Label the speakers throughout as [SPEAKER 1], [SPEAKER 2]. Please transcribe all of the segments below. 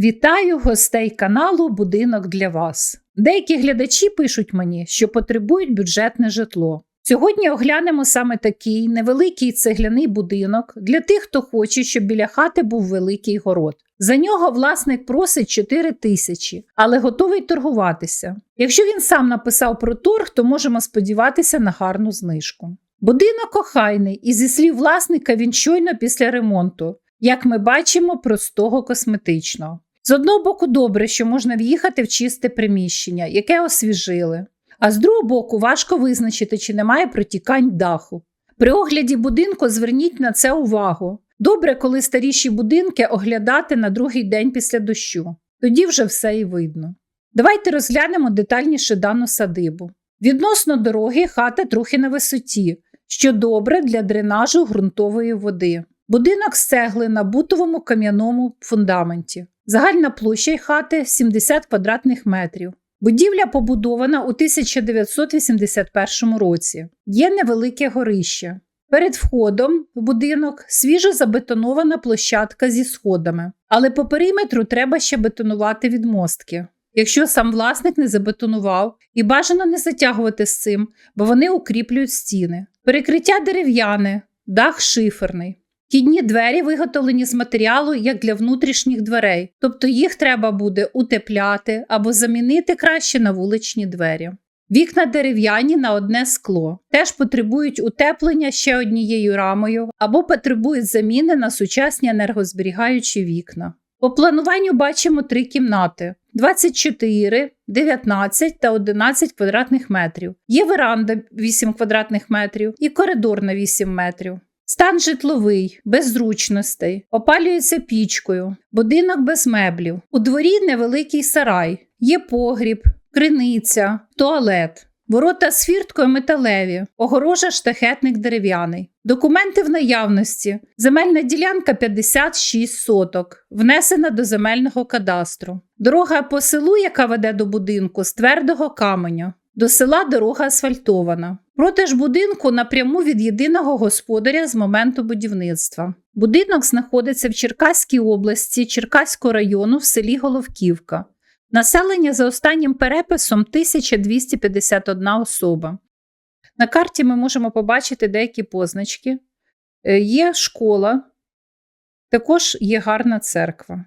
[SPEAKER 1] Вітаю гостей каналу Будинок для вас. Деякі глядачі пишуть мені, що потребують бюджетне житло. Сьогодні оглянемо саме такий невеликий цегляний будинок для тих, хто хоче, щоб біля хати був великий город. За нього власник просить 4 тисячі, але готовий торгуватися. Якщо він сам написав про торг, то можемо сподіватися на гарну знижку. Будинок охайний, і зі слів власника він щойно після ремонту, як ми бачимо, простого косметичного. З одного боку, добре, що можна в'їхати в чисте приміщення, яке освіжили. А з другого боку, важко визначити, чи немає протікань даху. При огляді будинку зверніть на це увагу. Добре, коли старіші будинки оглядати на другий день після дощу. Тоді вже все і видно. Давайте розглянемо детальніше дану садибу. Відносно дороги хата трохи на висоті, що добре для дренажу ґрунтової води. Будинок з цегли на бутовому кам'яному фундаменті. Загальна площа хати 70 квадратних метрів. Будівля побудована у 1981 році. Є невелике горище. Перед входом в будинок свіжо забетонована площадка зі сходами, але по периметру треба ще бетонувати відмостки. Якщо сам власник не забетонував, і бажано не затягувати з цим, бо вони укріплюють стіни. Перекриття дерев'яне, дах шиферний. Кідні двері виготовлені з матеріалу як для внутрішніх дверей, тобто їх треба буде утепляти або замінити краще на вуличні двері. Вікна дерев'яні на одне скло, теж потребують утеплення ще однією рамою або потребують заміни на сучасні енергозберігаючі вікна. По плануванню бачимо три кімнати: 24, 19 та 11 квадратних метрів. Є веранда 8 квадратних метрів і коридор на 8 метрів. Стан житловий, без зручностей, опалюється пічкою, будинок без меблів. У дворі невеликий сарай, є погріб, криниця, туалет. Ворота з фірткою металеві, огорожа штахетник дерев'яний. Документи в наявності. Земельна ділянка 56 соток, внесена до земельного кадастру. Дорога по селу, яка веде до будинку, з твердого каменю. До села дорога асфальтована. Продаж будинку напряму від єдиного господаря з моменту будівництва. Будинок знаходиться в Черкаській області Черкаського району в селі Головківка. Населення за останнім переписом 1251 особа. На карті ми можемо побачити деякі позначки. Е, Є школа, також є гарна церква.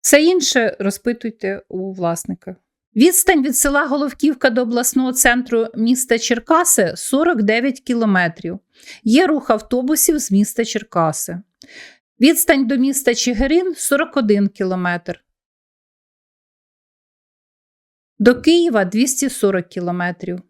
[SPEAKER 1] Все інше розпитуйте у власника. Відстань від села Головківка до обласного центру міста Черкаси 49 кілометрів. Є рух автобусів з міста Черкаси. Відстань до міста Чигирин 41 кілометр. До Києва 240 кілометрів.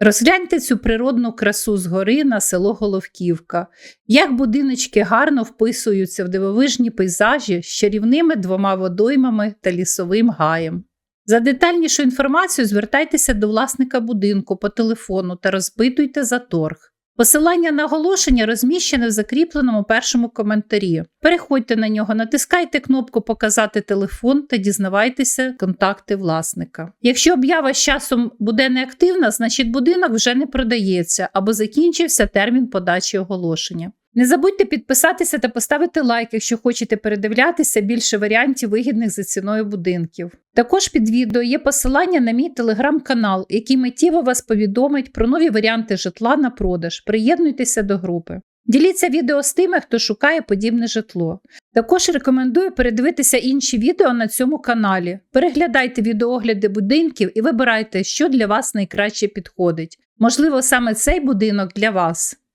[SPEAKER 1] Розгляньте цю природну красу згори на село Головківка, як будиночки гарно вписуються в дивовижні пейзажі з чарівними двома водоймами та лісовим гаєм. За детальнішу інформацію звертайтеся до власника будинку по телефону та розпитуйте за торг. Посилання на оголошення розміщене в закріпленому першому коментарі. Переходьте на нього, натискайте кнопку Показати телефон та дізнавайтеся контакти власника. Якщо об'ява з часом буде неактивна, значить будинок вже не продається або закінчився термін подачі оголошення. Не забудьте підписатися та поставити лайк, якщо хочете передивлятися більше варіантів вигідних за ціною будинків. Також під відео є посилання на мій телеграм-канал, який миттєво вас повідомить про нові варіанти житла на продаж. Приєднуйтеся до групи. Діліться відео з тими, хто шукає подібне житло. Також рекомендую передивитися інші відео на цьому каналі. Переглядайте відеогляди будинків і вибирайте, що для вас найкраще підходить. Можливо, саме цей будинок для вас.